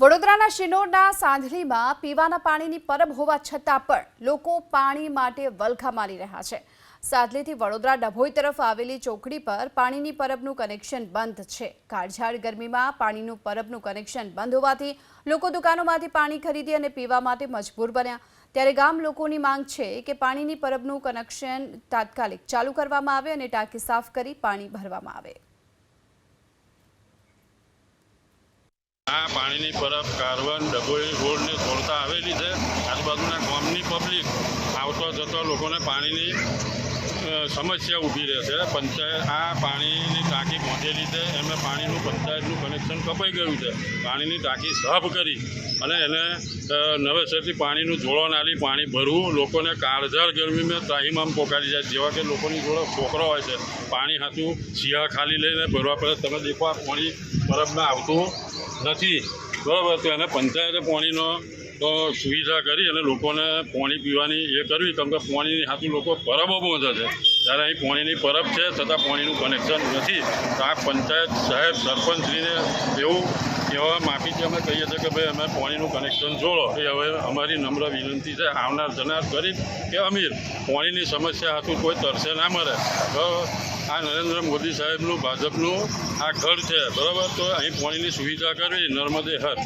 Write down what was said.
વડોદરાના શિનોરના સાંધલીમાં પીવાના પાણીની પરબ હોવા છતાં પણ લોકો પાણી માટે વલખા મારી રહ્યા છે. સાંધલીથી વડોદરા ડભોઈ તરફ આવેલી ચોકડી પર પાણીની પરબનું કનેક્શન બંધ છે. કાળઝાળ ગરમીમાં પાણીનું પરબનું કનેક્શન બંધ હોવાથી લોકો દુકાનોમાંથી પાણી ખરીદી અને પીવા માટે મજબૂર બન્યા. ત્યારે ગામ લોકોની માંગ છે કે પાણીની પરબનું કનેક્શન તાત્કાલિક ચાલુ કરવામાં આવે અને ટાંકી સાફ કરી પાણી ભરવામાં આવે. આ પાણીની પરબ કારવન ડભોઈ રોડને જોડતા આવેલી છે. આજુબાજુના ગામની પબ્લિક આવતો જતો લોકોને પાણીની સમસ્યા ઊભી રહે છે. પંચાયત, આ પાણીની ટાંકી પહોંચેલી છે. એમને પાણીનું પંચાયતનું કનેક્શન કપાઈ ગયું છે. પાણીની ટાંકી સાફ કરી અને એને નવેસરથી પાણીનું જોડાણ આલી પાણી ભરવું, લોકોને કાળઝાળ ગરમીમાં ત્રાહીમામ પોકારી જાય, જેવા કે લોકોની જોડે છોકરો હોય છે. પાણી હાથું શિયા ખાલી લઈને ભરવા પડે. તમે દેખો આ પાણી બરફમાં આવતું નથી. બરાબર, તો એને પંચાયતે પાણીનો તો સુવિધા કરી અને લોકોને પાણી પીવાની એ કરવી. કેમ કે પાણીની હાથું લોકો પરબો પહોંચે છે. જ્યારે અહીં પાણીની પરબ છે, છતાં પાણીનું કનેક્શન નથી. તો આ પંચાયત સાહેબ, સરપંચશ્રીને એવું કહેવા માફીથી અમે કહીએ છીએ કે ભાઈ, અમે પાણીનું કનેક્શન જોડો. એ હવે અમારી નમ્ર વિનંતી છે. આવનાર જનાર કરી કે, અમીર, પાણીની સમસ્યા હતું કોઈ તરસે ના મરે. તો આ નરેન્દ્ર મોદી સાહેબનું, ભાજપનું આ ઘર છે, બરાબર? તો અહીં પાણીની સુવિધા કરવી, નર્મદે હર.